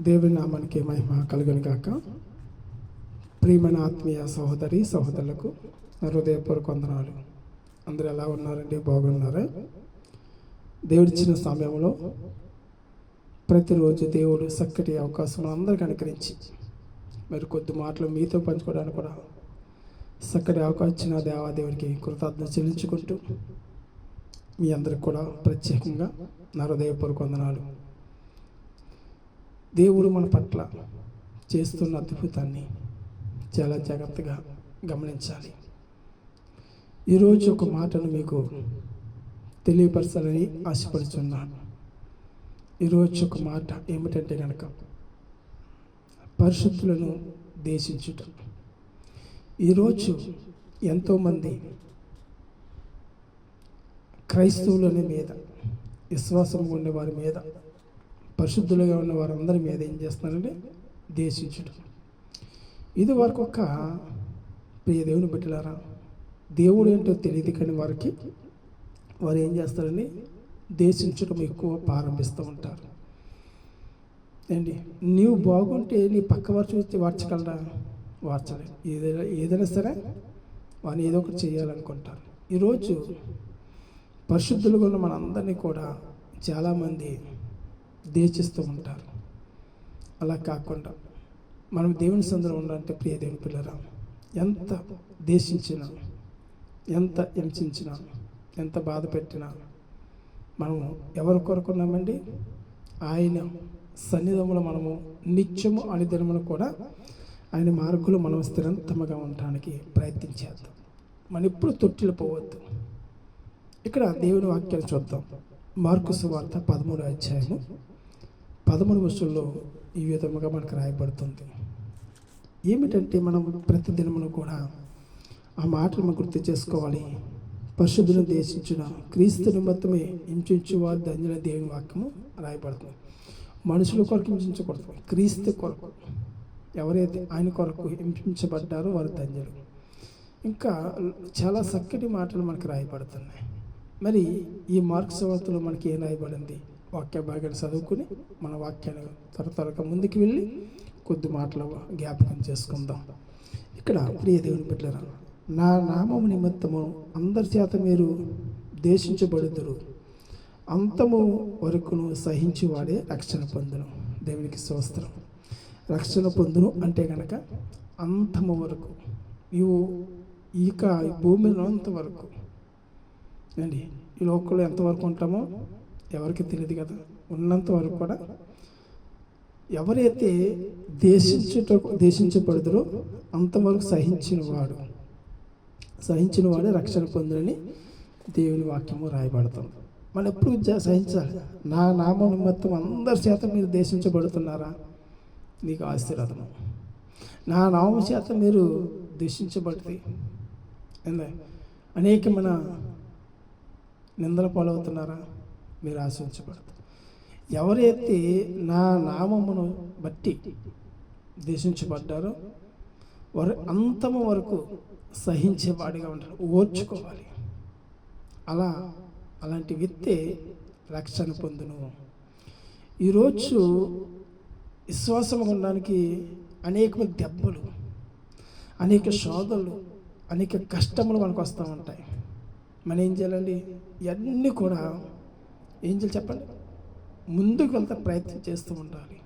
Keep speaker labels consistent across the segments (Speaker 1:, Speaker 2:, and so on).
Speaker 1: దేవుని నామానికి మహిమ కలుగును గాక. ప్రియమైన ఆత్మీయ సహోదరి సహోదరులకు హృదయపూర్వక వందనాలు. అందరు ఎలా ఉన్నారండి? బాగున్నారా? దేవుడిచ్చిన సమయంలో ప్రతిరోజు దేవుడు చక్కటి అవకాశం అందరికీ అనుకరించి మరి కొద్ది మాటలు మీతో పంచుకోవడానికి కూడా చక్కటి అవకాశం ఇచ్చిన దేవాదేవుడికి కృతజ్ఞత చెల్లించుకుంటూ మీ అందరికి కూడా ప్రత్యేకంగా నా హృదయపూర్వక వందనాలు. దేవుడు మన పట్ల చేస్తున్న అద్భుతాన్ని చాలా జాగ్రత్తగా గమనించాలి. ఈరోజు ఒక మాటను మీకు తెలియపరచాలని ఆశపడుతున్నాను ఈరోజు ఒక మాట ఏమిటంటే కనుక పరిశుద్ధులను దేశించుట. ఈరోజు ఎంతోమంది క్రైస్తవులని మీద విశ్వాసం ఉండే వారి మీద పరిశుద్ధులుగా ఉన్న వారందరి మీద ఏం చేస్తున్నారంటే దేశించడం. ఇది వరకు ఒక ప్రియ దేవుని బిడ్డలారా దేవుడు ఏంటో తెలియదు కానీ వారికి వారు ఏం చేస్తారని దేశించడం ఎక్కువ ప్రారంభిస్తూ ఉంటారు. ఏంటి? నీవు బాగుంటే నీ పక్క వారు చూస్తే వార్చగలరా? వార్చలేదు ఏదైనా ఏదైనా సరే వాని ఏదో ఒకటి చేయాలనుకుంటారు. ఈరోజు పరిశుద్ధులుగా ఉన్న మనందరినీ కూడా చాలామంది దేశిస్తూ ఉంటారు. అలా కాకుండా మనం దేవుని సందరం ఉండాలంటే ప్రియ దేవుని పిల్లరా ఎంత దేశించినా ఎంత హింసించినా ఎంత బాధ పెట్టినా మనము ఎవరి కొరకున్నామండి ఆయన సన్నిధములు మనము నిత్యము అనిదినములు కూడా ఆయన మార్గులు మనం స్థిరంతముగా ఉండడానికి ప్రయత్నించేద్దాం మనం ఎప్పుడు తొట్టిలు పోవద్దు. ఇక్కడ దేవుని వాక్యాలు చూద్దాం. మార్కు సువార్త పదమూడు అధ్యాయము పదమూడు వర్షంలో ఈ విధముగా మనకు రాయబడుతుంది. ఏమిటంటే మనం ప్రతిదినమును కూడా ఆ మాటలు మనం గుర్తు చేసుకోవాలి. పరిశుద్ధులను దేశించిన క్రీస్తు నిమిత్తమే హింసించు వారు ధన్యుల దేవుని వాక్యము రాయబడుతుంది. మనుషుల కొరకు హింసించకూడదు. క్రీస్తు కొరకు ఎవరైతే ఆయన కొరకు హింసించబడ్డారో వారు ధన్యులు. ఇంకా చాలా చక్కటి మాటలు మనకు రాయబడుతున్నాయి. మరి ఈ మార్క్స్ వార్తలో మనకి ఏం రాయబడింది? వాక్య భాగాన్ని చదువుకుని మన వాక్యాన్ని త్వర త్వరగా ముందుకు వెళ్ళి కొద్ది మాటలు జ్ఞాపకం చేసుకుందాం. ఇక్కడ ప్రియ దేవుని బిడ్డరా నా నామము నిమిత్తము అందరి చేత మీరు దేశించబడుదురు. అంతము వరకును సహించి వాడే రక్షణ పొందును. దేవునికి స్వస్త్రం రక్షణ పొందును అంటే కనుక అంతము వరకు ఇవు ఇక భూమిలో అంతవరకు అండి ఈ లోకంలో ఎంతవరకు ఉంటామో ఎవరికి తెలియదు కదా. ఉన్నంత వరకు కూడా ఎవరైతే దేశించుట దేశించబడుదరో అంతవరకు సహించిన వాడు సహించిన వాడే రక్షణ పొందునని దేవుని వాక్యము రాయబడుతుంది. మనం ఎప్పుడు సహించాలి. నా నామ నిమిత్తం అందరి చేత మీరు దేశించబడుతున్నారా? నీకు ఆశీర్వాదము నా నామ చేత మీరు దేశించబడితే ఏంది? అనేకమైన నిందల పాలవుతున్నారా? మీరు ఆశించబడతారు. ఎవరైతే నా నామమును బట్టి దేశించబడ్డారో వారు అంతము వరకు సహించేవాడిగా ఉంటారు. ఓర్చుకోవాలి. అలా అలాంటి వ్యక్తే రక్షణ పొందును. ఈరోజు విశ్వాసం ఉండడానికి అనేక దెబ్బలు అనేక శోధనలు అనేక కష్టములు మనకు వస్తూ ఉంటాయి. మనం ఏం చేయాలండి? ఇవన్నీ కూడా ఏం చేయాలి చెప్పండి? ముందుకు వెళ్తే ప్రయత్నం చేస్తూ ఉండాలి.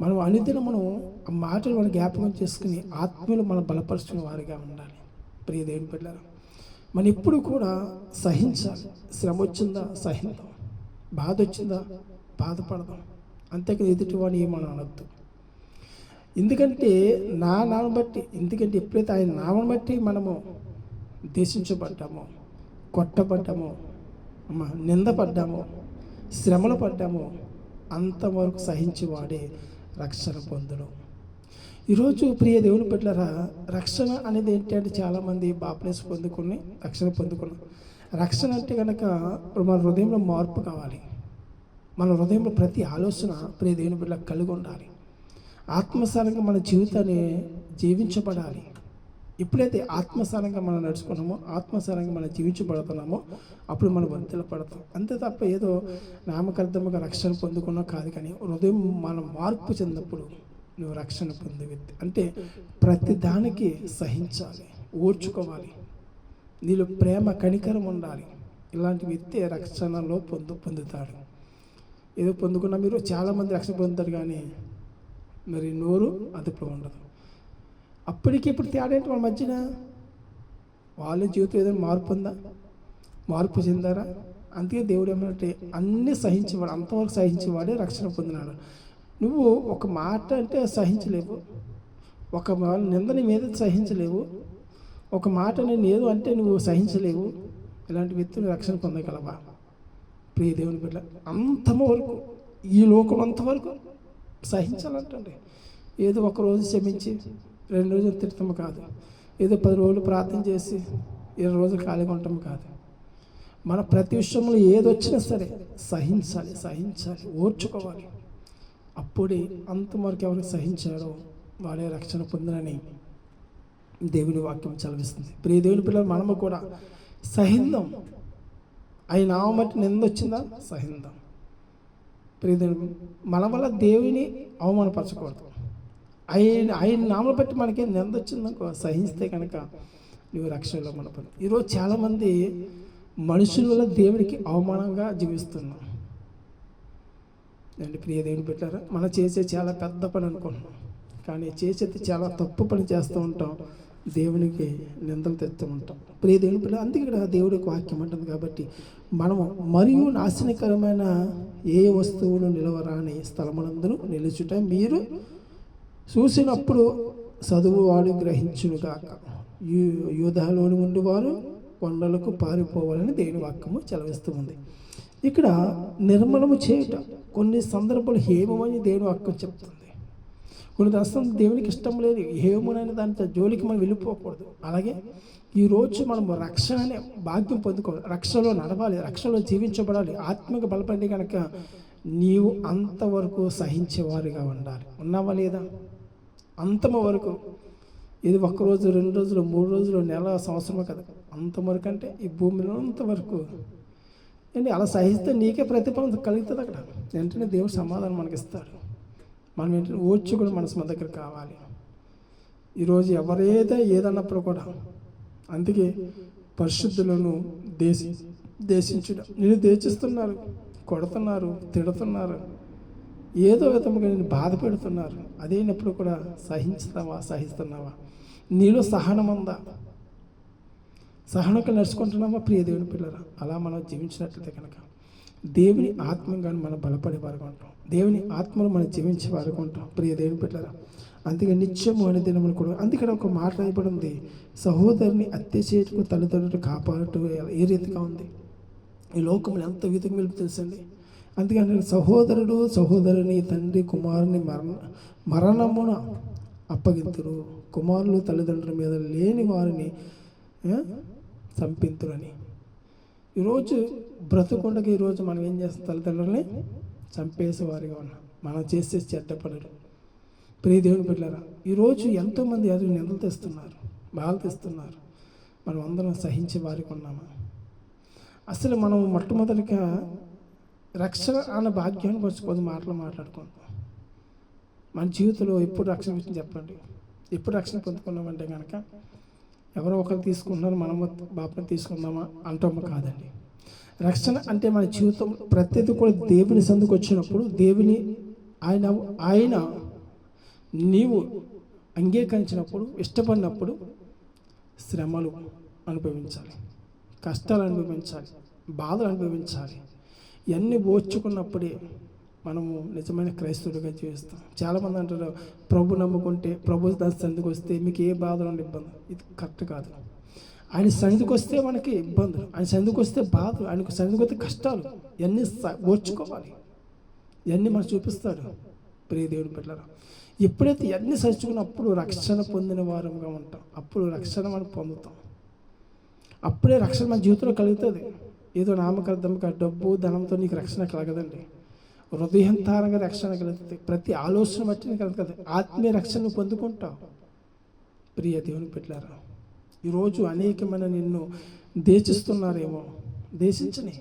Speaker 1: మనం అనుదినం మనం ఆ మాటలు మనం జ్ఞాపకం చేసుకుని ఆత్మీయులు మనం బలపరుచుకునే వారిగా ఉండాలి. ప్రియ దేవుని పిల్లలు మనం ఎప్పుడు కూడా సహించాలి. శ్రమ వచ్చిందా? సహిద్దాం బాధ వచ్చిందా? బాధపడదాం అంతేకాదు ఎదుటివాడిని ఏమని అనొద్దు. ఎందుకంటే నా నామం బట్టి ఎందుకంటే ఎప్పుడైతే ఆయన నామం బట్టి మనము దేశించబడ్డామో కొట్టబడ్డామో నిందపడ్డామో శ్రమలు పడ్డామో అంతవరకు సహించి వాడే రక్షణ పొందును. ఈరోజు ప్రియ దేవుని బిడ్డలారా రక్షణ అనేది ఏంటంటే చాలామంది బాప్లేస్ పొందుకుని రక్షణ పొందుకున్నాం రక్షణ అంటే కనుక మన హృదయంలో మార్పు కావాలి. మన హృదయంలో ప్రతి ఆలోచన ప్రియ దేవుని బిడ్డలకు కలిగి ఉండాలి ఆత్మసారంగా మన జీవితాన్ని జీవించబడాలి. ఎప్పుడైతే ఆత్మసారంగా మనం నడుచుకున్నామో ఆత్మసారంగా మనం జీవించబడుతున్నామో అప్పుడు మనం వర్తిల పడతాం. అంతే తప్ప ఏదో నామకర్థముగా రక్షణ పొందుకున్నా కాదు కానీ హృదయం మనం మార్పు చెందినప్పుడు నువ్వు రక్షణ పొందే వ్యక్తి అంటే ప్రతి దానికి సహించాలి ఓర్చుకోవాలి. నీలో ప్రేమ కనికరం ఉండాలి. ఇలాంటి వ్యక్తి రక్షణలో పొందు పొందుతాడు. ఏదో పొందుకున్న మీరు చాలామంది రక్షణ పొందుతారు కానీ మరి నోరు అదుపులో ఉండదు. అప్పటికి ఇప్పుడు తేడా ఏంటి వాళ్ళ మధ్యన? వాళ్ళ జీవితం ఏదైనా మార్పు ఉందా? మార్పు చెందారా? అందుకే దేవుడు ఏమంటే అన్నీ సహించేవాడు అంతవరకు సహించేవాడే రక్షణ పొందినాడు. నువ్వు ఒక మాట అంటే సహించలేవు. ఒక నిందని మీద సహించలేవు. ఒక మాట నేను ఏదో అంటే నువ్వు సహించలేవు. ఇలాంటి వ్యక్తులు రక్షణ పొందగలవా? ప్రియ దేవుని బిడ్డ అంతవరకు ఈ లోకం అంతవరకు సహించాలంటండి. ఏదో ఒక రోజు క్షమించి రెండు రోజులు తిడతాము కాదు. ఏదో పది రోజులు ప్రార్థన చేసి ఇరవై రోజులు ఖాళీగా ఉంటాం కాదు. మన ప్రతి విషయంలో ఏది వచ్చినా సరే సహించాలి సహించాలి ఓర్చుకోవాలి. అప్పుడే అంతవరకు ఎవరు సహించారో వాడే రక్షణ పొందినని దేవుని వాక్యం చలవిస్తుంది ప్రియ దేవుని పిల్లలు మనము కూడా సహిందాం. ఆయన నామం బట్టి నింద వచ్చిందా? సహిందాం. ప్రియ దేవుని మన వల్ల దేవుని అవమానపరచకూడదు. ఆయన ఆయన నామలు బట్టి మనకి నింద వచ్చిందనుకో సహిస్తే కనుక నువ్వు రక్షణలో మన పని ఈరోజు చాలామంది మనుషుల వల్ల దేవుడికి అవమానంగా జీవిస్తున్నాం అండి ప్రియ దేవుని పెట్టారా మనం చేసే చాలా పెద్ద పని అనుకుంటున్నాం. కానీ చేసేది చాలా తప్పు పని చేస్తూ ఉంటాం. దేవునికి నిందలు తెస్తూ ఉంటాం. ప్రియ దేవుని పిల్ల అందుకే ఇక్కడ దేవుడికి వాక్యం ఉంటుంది కాబట్టి మనము మరియు నాశనకరమైన ఏ వస్తువులు నిలవరాని స్థలమునందును నిలుచుట మీరు చూసినప్పుడు చదువువాడు గ్రహించునుగాక యూ యూధాలోని ఉండి వారు కొండలకు పారిపోవాలని దేవుని వాక్యము చెలవిస్తూ ఉంది. ఇక్కడ నిర్మలము చేయుట కొన్ని సందర్భాలు హేమమని దేవుని వాక్యం చెప్తుంది. కొన్ని దర్శనం దేవునికి ఇష్టం లేదు. హేమనని దానితో జోలికి మనం వెళ్ళిపోకూడదు. అలాగే ఈరోజు మనం రక్షణ అనే భాగ్యం పొందుకోవాలి. రక్షణలో నడవాలి రక్షణలో జీవించబడాలి. ఆత్మక బలపడి కనుక నీవు అంతవరకు సహించేవారుగా ఉండాలి. ఉన్నావా లేదా? అంతమ వరకు ఇది ఒక రోజు రెండు రోజులు మూడు రోజులు నెల సంవత్సరమే కదా. అంతవరకు అంటే ఈ భూమిలో అంతవరకు. ఏంటి అలా సహిస్తే నీకే ప్రతిఫలం కలుగుతుంది అక్కడ. వెంటనే దేవుడు సమాధానం మనకి ఇస్తాడు మనం వెంటనే ఓర్చి కూడా మనసు మన దగ్గర కావాలి. ఈరోజు ఎవరైతే ఏదన్నప్పుడు కూడా అందుకే పరిశుద్ధులను దేశి దేశించడం నేను దేశిస్తున్నారు కొడుతున్నారు తిడుతున్నారు. ఏదో విధముగా నేను బాధ పెడుతున్నారు అదేనప్పుడు కూడా సహించుతావా సహిస్తున్నావా? నీలో సహనం ఉందా? సహనంగా నడుచుకుంటున్నామా ప్రియ దేవుని పిల్లరా అలా మనం జీవించినట్లయితే కనుక దేవుని ఆత్మగా మనం బలపడే వారు ఉంటాం. దేవుని ఆత్మను మనం జీవించే వారు ఉంటాం. ప్రియ దేవుని పిల్లరా అందుకే నిత్యము అనే దినములు కూడా అందుకని ఒక మాట రాయబడి సహోదరుని హత్య చేయటకు తల్లిదండ్రులు కాపాడటం ఏ రీతిగా ఉంది? ఈ లోకంలో ఎంత విధంగా వెలుపు తెలుసండి అందుకని సహోదరుడు సహోదరుని తండ్రి కుమారుని మరణ మరణమున అప్పగింతురు కుమారులు తల్లిదండ్రుల మీద లేని వారిని చంపింతురని. ఈరోజు బ్రతుకుండగా ఈరోజు మనం ఏం చేస్తాం? తల్లిదండ్రులని చంపేసేవారిగా ఉన్నాం. మనం చేసే చెడ్డ పనులు. ప్రియ దేవుని ఈరోజు ఎంతోమంది అది నిందలు తెస్తున్నారు బాధలు తెస్తున్నారు. మనం అందరం సహించే వారికి ఉన్నామా? అసలు మనం మొట్టమొదటిగా రక్షణ అన్న భాగ్యాన్ని గురించి కొద్ది మాటలు మాట్లాడుకుందాం మన జీవితంలో ఎప్పుడు రక్షణ విషయం చెప్పండి. ఎప్పుడు రక్షణ పొందుకున్నామంటే కనుక ఎవరో ఒకరు తీసుకుంటున్నారు మనము బాపని తీసుకుందామా అంటాము కాదండి. రక్షణ అంటే మన జీవితం ప్రతిదీ కూడా దేవుని సందుకు వచ్చినప్పుడు దేవుని ఆయన ఆయన నీవు అంగీకరించినప్పుడు ఇష్టపడినప్పుడు శ్రమలు అనుభవించాలి. కష్టాలు అనుభవించాలి. బాధలు అనుభవించాలి. ఇవన్నీ ఓర్చుకున్నప్పుడే మనము నిజమైన క్రైస్తవుడిగా జీవిస్తాం. చాలామంది అంటారు ప్రభు నమ్ముకుంటే ప్రభు దాని సన్నిధికి వస్తే మీకు ఏ బాధలు ఉండే ఇబ్బంది? ఇది కరెక్ట్ కాదు. ఆయన సన్నిధికి వస్తే మనకి ఇబ్బందులు ఆయన సన్నిధికి వస్తే బాధలు ఆయనకు సన్నిధికి వస్తే కష్టాలు ఇవన్నీ స- ఓర్చుకోవాలి. ఇవన్నీ మనకు చూపిస్తాడు. ప్రియ దేవుని ఎప్పుడైతే ఇవన్నీ సహించుకున్నప్పుడు రక్షణ పొందిన వారంగా ఉంటాం. అప్పుడు రక్షణ మనం పొందుతాం. అప్పుడే రక్షణ మన జీవితంలో కలుగుతుంది. ఏదో నామకార్థంగా డబ్బు ధనంతో నీకు రక్షణ కలగదండి. హృదయంతారంగా రక్షణ కలుగుతుంది. ప్రతి ఆలోచన బట్టి నీకు కలుగుతుంది. ఆత్మీయ రక్షణ పొందుకుంటావు. ప్రియ దేవుని పెట్టారా ఈరోజు అనేకమైన నిన్ను దేశిస్తున్నారేమో దేశించని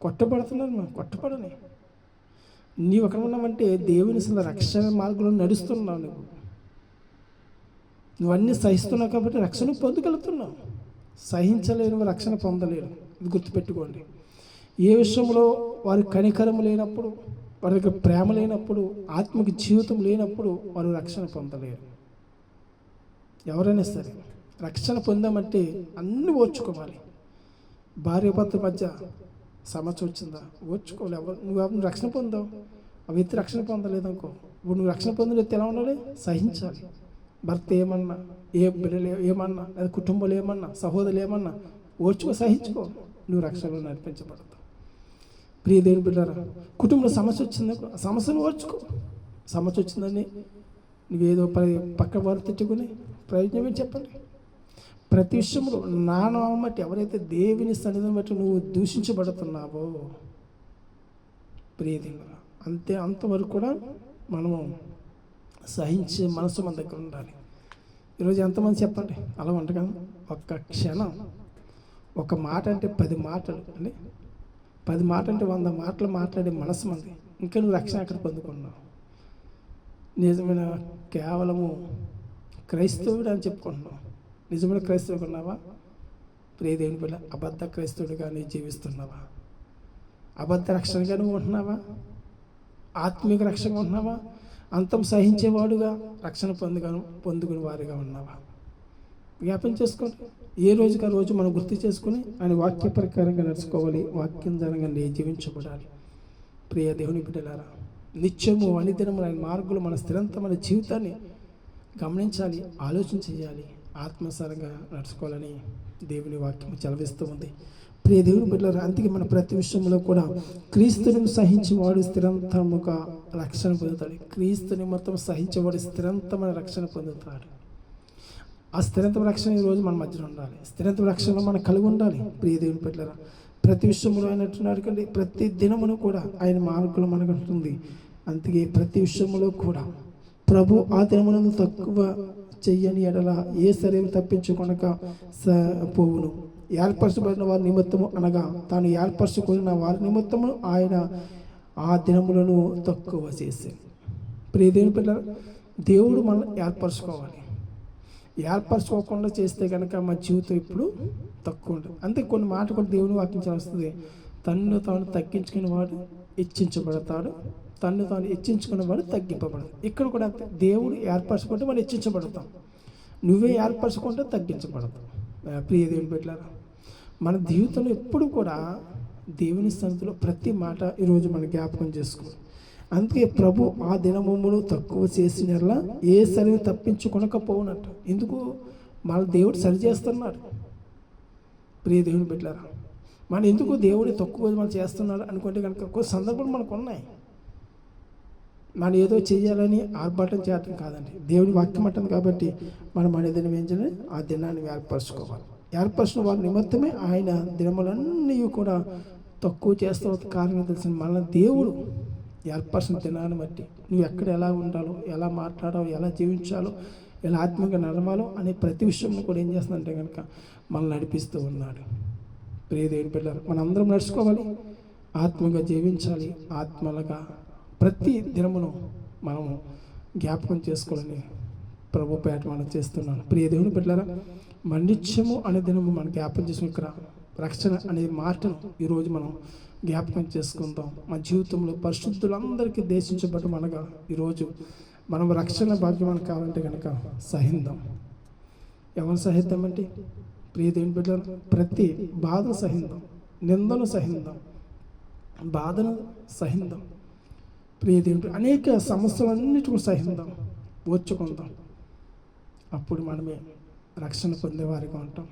Speaker 1: కొట్టబడుతున్నారు మనం కొట్టబడని. నీవు ఎక్కడ ఉన్నావంటే దేవుని అసలు రక్షణ మార్గంలో నడుస్తున్నావు నువ్వు. నువ్వన్నీ సహిస్తున్నావు కాబట్టి రక్షణ పొందగలుగుతున్నావు సహించలేని రక్షణ పొందలేరు. ఇది గుర్తుపెట్టుకోండి. ఏ విషయంలో వారి కనికరం లేనప్పుడు వారి దగ్గర ప్రేమ లేనప్పుడు ఆత్మకి జీవితం లేనప్పుడు వారు రక్షణ పొందలేరు. ఎవరైనా సరే రక్షణ పొందామంటే అన్ని ఓర్చుకోవాలి. భార్య భర్త మధ్య సమస్య వచ్చిందా? ఓర్చుకోవాలి. ఎవరు నువ్వు రక్షణ పొందావు? ఆ వ్యక్తి రక్షణ పొందలేదు అనుకో ఇప్పుడు నువ్వు రక్షణ పొందిన వ్యక్తి ఎలా ఉండాలి? సహించాలి. భర్త ఏమన్నా ఏ బిడ్డలు ఏమన్నా లేదా కుటుంబాలు ఏమన్నా సహోదరులు ఏమన్నా ఓర్చుకో సహించుకో నువ్వు రక్షణలో నడిపించబడతావు. ప్రియ దేవుని బిడ్డారా కుటుంబంలో సమస్య వచ్చింది ఆ సమస్యను ఓర్చుకో. సమస్య వచ్చిందని నువ్వేదో పక్క వారు తిట్టుకుని ప్రయోజనం ఏమి చెప్పండి? ప్రతి విషయంలో నానామం బట్టి ఎవరైతే దేవుని సన్నిధిని బట్టి నువ్వు దూషించబడుతున్నావో ప్రియదేవుడా అంతే అంతవరకు కూడా మనము సహించే మనసు మన దగ్గర ఉండాలి. ఈరోజు ఎంతమంది చెప్పండి? అలా ఉండగా ఒక్క క్షణం ఒక మాట అంటే పది మాటలు అండి? పది మాట అంటే వంద మాటలు మాట్లాడే మనసు మంది ఇంకా నువ్వు రక్షణ అక్కడ పొందుకున్నావు. నిజమైన కేవలము క్రైస్తవుడు అని చెప్పుకుంటున్నావు. నిజమైన క్రైస్తవుడు ఉన్నావా? ప్రియదేవుని పిల్ల అబద్ధ క్రైస్తవుడిగానే జీవిస్తున్నావా? అబద్ధ రక్షణగా నువ్వు ఉంటున్నావా? ఆత్మీయ రక్షణగా ఉంటున్నావా? అంతం సహించేవాడుగా రక్షణ పొందుగాను పొందుకుని వారిగా ఉన్నావా? జ్ఞాపం చేసుకోండి. ఏ రోజుకి ఆ రోజు మనం గుర్తు చేసుకుని ఆయన వాక్య ప్రకారంగా నడుచుకోవాలి వాక్యం ధరంగా నీ జీవించబడాలి. ప్రియ దేవుని బిడ్డలారా నిత్యము అనిదినము ఆయన మార్గులు మన స్థిరంతమైన జీవితాన్ని గమనించాలి ఆలోచన చేయాలి ఆత్మసారంగా నడుచుకోవాలని దేవుని వాక్యం చలవిస్తూ ఉంది. ప్రియ దేవుని బిడ్డలారా అందుకే మన ప్రతి విషయంలో కూడా క్రీస్తుని సహించేవాడు స్థిరంతముగా రక్షణ పొందుతాడు. క్రీస్తుని మొత్తం సహించేవాడు స్థిరంతమైన రక్షణ పొందుతాడు. ఆ స్థిరంత రక్షణ ఈరోజు మన మధ్యలో ఉండాలి. స్థిరంత రక్షణ మనం కలిగి ఉండాలి ప్రియ దేవుని బిడ్డలారా. ప్రతి విషయంలో ఆయన అంటున్నాడు కండి ప్రతి దినమును కూడా ఆయన మార్గంలో మనకు ఉంటుంది. అందుకే ప్రతి విషయంలో కూడా ప్రభు ఆ దినములను తక్కువ చెయ్యని ఎడల ఏ శరీరం తప్పించుకొనక స పోవును. ఏర్పరచబడిన వారి నిమిత్తము అనగా తాను ఏర్పరచుకున్న వారి నిమిత్తము ఆయన ఆ దినములను తక్కువ చేసి. ప్రియదేవుని పిల్లలు దేవుడు మనం ఏర్పరచుకోవాలి. ఏర్పరచుకోకుండా చేస్తే కనుక మా జీవితం ఇప్పుడు తక్కువ ఉంటుంది. అంతే కొన్ని మాట కూడా దేవుని వాకించాల్సి వస్తుంది. తన్ను తాను తగ్గించుకునే వాడు హెచ్చించబడతాడు తన్ను తాను హెచ్చించుకునే వాడు తగ్గింపబడదు ఇక్కడ కూడా దేవుడు ఏర్పరచుకుంటే మనం హెచ్చించబడతాం నువ్వే ఏర్పరచుకుంటే తగ్గించబడతాం. ప్రియదేవుని ప్రియ దేవుని పెట్టారా మన జీవితంలో ఎప్పుడు కూడా దేవుని సన్నిధిలో ప్రతి మాట ఈరోజు మనం జ్ఞాపకం చేసుకోవాలి. అందుకే ప్రభు ఆ దినమును తక్కువ చేసినలా ఏ సరిని తప్పించుకొనకపోవునట్టు. ఎందుకు? మన దేవుడు సరి చేస్తున్నాడు. ప్రియ దేవుని పెట్టారా మనం ఎందుకు దేవుడిని తక్కువ మనం చేస్తున్నాడు అనుకుంటే కనుక కొన్ని సందర్భాలు మనకు ఉన్నాయి. మనం ఏదో చేయాలని ఆర్భాటం చేయటం కాదండి. దేవుని వాక్యం అంటుంది కాబట్టి మనం మన ఏదైనా ఏం చేయాలి? ఆ దినాన్ని ఏర్పరచుకోవాలి. ఏర్పరచిన వారి నిమిత్తమే ఆయన దినములన్నీ కూడా తక్కువ చేస్తూ కారణం తెలిసిన మన దేవుడు ఏర్పరచిన దినాన్ని బట్టి నువ్వు ఎక్కడ ఎలా ఉండాలో ఎలా మాట్లాడాలో ఎలా జీవించాలో ఎలా ఆత్మీయంగా నడవాలో అనే ప్రతి విషయంలో కూడా ఏం చేస్తుందంటే కనుక మనల్ని నడిపిస్తూ ఉన్నాడు. ప్రియదేవుని పిల్లలు మనందరం నడుచుకోవాలి ఆత్మగా జీవించాలి ఆత్మలుగా ప్రతి దినమును మనము జ్ఞాపకం చేసుకోవాలని ప్రభు పేట మనం చేస్తున్నాను. ప్రియదేవుని పెట్టారా బిడ్డలారా అనే దినము మనం జ్ఞాపకం చేసుకున్న రక్షణ అనే మాటను ఈరోజు మనం జ్ఞాపకం చేసుకుందాం. మన జీవితంలో పరిశుద్ధులందరికీ దేశించబడ్డం అనగా ఈరోజు మనం రక్షణ భాగ్యం కావాలంటే కనుక సహిందాం. ఎవరు సహిద్దామంటే ప్రియ దేవుని బిడ్డలు ప్రతి బాధ సహిందాం. నిందను సహిందాం. బాధను సహిందాం. ప్రియ దేవుడు అనేక సమస్యలన్నిటి కూడా సహిందాం. ఓర్చుకుందాం. అప్పుడు మనమే రక్షణ పొందేవారిగా ఉంటాం.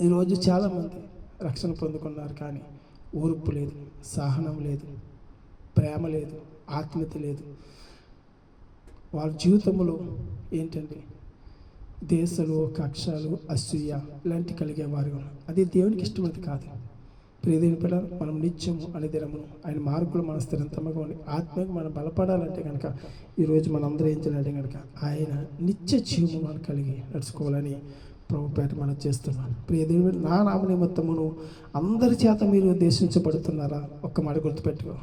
Speaker 1: ఈరోజు చాలామంది రక్షణ పొందుకున్నారు కానీ ఓర్పు లేదు సహనం లేదు ప్రేమ లేదు ఆత్మీయత లేదు. వాళ్ళ జీవితంలో ఏంటండి దేశలు కక్షలు అసూయ ఇలాంటి కలిగే వారు అది దేవునికి ఇష్టమైనది కాదు. ప్రియదేని పిల్లలు మనం నిత్యము అని దినమును ఆయన మార్పులు మన స్థిరంతమగా ఉండి ఆత్మకు మనం బలపడాలంటే కనుక ఈరోజు మనందరూ ఏం చేయాలంటే కనుక ఆయన నిత్య జీవము మనం కలిగి నడుచుకోవాలని ప్రభుపేట మనం చేస్తున్నాను ప్రియ నా నామ నిమిత్తమును అందరి చేత మీరు ఉద్దేశించబడుతున్నారా? ఒక్క మాట గుర్తుపెట్టుకో.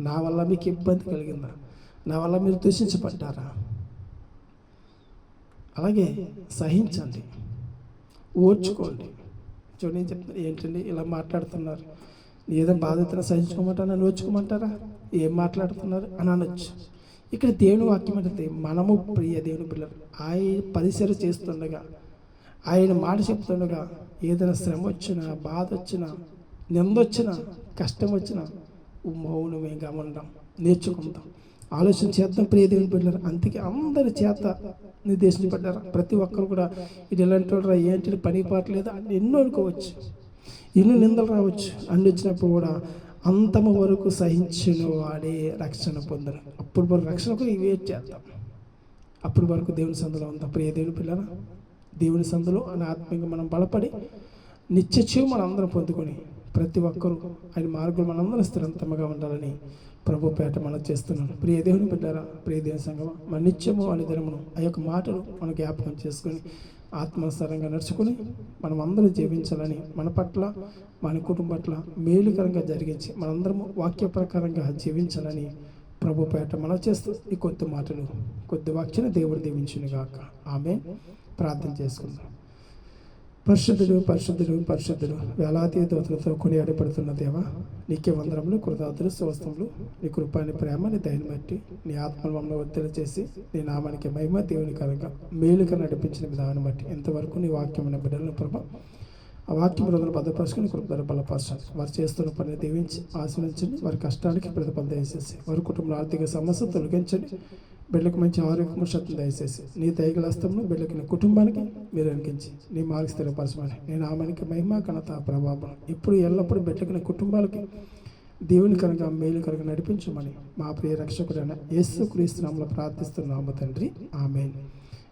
Speaker 1: నా వల్ల మీకు ఇబ్బంది కలిగిందా? నా వల్ల మీరు దూషించబడ్డారా? అలాగే సహించండి. ఓర్చుకోండి. చూడండి నేను చెప్తాను ఏంటండి ఇలా మాట్లాడుతున్నారు? ఏదో బాధ్యతను సహించుకోమంటారా? నోచుకోమంటారా ఏం మాట్లాడుతున్నారు? అని అనొచ్చు. ఇక్కడ దేవుని వాక్యం అంటే మనము ప్రియ దేవుని పిల్లలు ఆయన పరిసర చేస్తుండగా ఆయన మాట చెప్తుండగా ఏదైనా శ్రమ వచ్చినా బాధ వచ్చినా నిందొచ్చినా కష్టం వచ్చినా మౌనమేగా ఉండడం నేర్చుకుందాం. ఆలోచన చేద్దాం ప్రియ దేవుని పిల్లలు అందుకే అందరి చేత నిర్దేశించబడ్డారు ప్రతి ఒక్కరు కూడా ఇది ఎలాంటి వాడు ఏంటి పని పాటలేదు అని ఎన్నో అనుకోవచ్చు. ఎన్నో నిందలు రావచ్చు. అన్ని వచ్చినప్పుడు కూడా అంతము వరకు సహించిన వాడే రక్షణ పొందరు. అప్పుడు వరకు రక్షణకు వెయిట్ చేద్దాం. అప్పుడు వరకు దేవుని సందులో ఉంది. అప్పుడు ఏ దేవుని పిల్లల దేవుని సందులో అని ఆత్మీయంగా మనం బలపడి నిత్య మనం అందరం పొందుకొని ప్రతి ఒక్కరూ ఆయన మార్గం మనందరం స్థిరంతముగా ఉండాలని ప్రభు పేట మనం చేస్తున్నాను ప్రియ దేవుని బిడ్డారా ప్రియ దేవుని సంగమ మన నిత్యము అనే దినమును ఆ యొక్క మాటలు మన జ్ఞాపకం చేసుకొని ఆత్మానుసారంగా నడుచుకొని మనం అందరూ జీవించాలని మన పట్ల మన కుటుంబం పట్ల మేలుకరంగా జరిగించి మనందరము వాక్య ప్రకారంగా జీవించాలని ప్రభు పేట మనం చేస్తూ ఈ కొద్ది మాటలు కొద్ది వాక్యను దేవుడు దీవించునుగాక. ఆమె ప్రార్థన చేసుకుందాం. పరిశుద్ధుడు పరిశుద్ధుడు పరిశుద్ధుడు. వేలాది దోతులతో కొనియాడబడుతున్న దేవ నీకే వందరములు కృతార్థులు స్వస్థములు నీ కృపాని ప్రేమ నీ దయని బట్టి నీ ఆత్మలు ఒత్తిడి చేసి నీ నామానికి మహిమ దేవుని కనుక మేలుగా నడిపించిన విధానం బట్టి ఇంతవరకు నీ వాక్యమైన బిడ్డలను ప్రభ ఆ వాక్యం రోజులు భద్రపరుచుకుని కృపధర బలపరచాలి వారు చేస్తున్న పనిని దీవించి ఆశ్రయించండి వారి కష్టానికి ప్రతిఫలం దయచేసి వారి కుటుంబ ఆర్థిక సమస్య తొలగించండి. బిడ్డలకు మంచి ఆరోగ్య పురుషత్వం దయచేసి నీ దయగల హస్తమును బిడ్డకి నీ కుటుంబానికి మీరు అనిపించి నీ మార్గ స్థిరపరచమని. నేను ఆమెనికి మహిమ ఘనత ప్రభావం ఇప్పుడు ఎల్లప్పుడూ బిడ్డకి నీ కుటుంబాలకి దేవుని కనుక మేలు కనుక నడిపించమని మా ప్రియ రక్షకుడైన యేసు క్రీస్తునామలో ప్రార్థిస్తున్నాము తండ్రి. ఆమె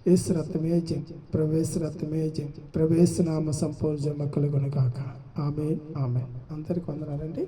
Speaker 1: యేసు రత్నమే జయం ప్రవేశ రత్నమే జయం ప్రవేశ నామ సంపూర్ణ మక్కలు కొనుగాక ఆమె ఆమె అందరికి వందనాలండి.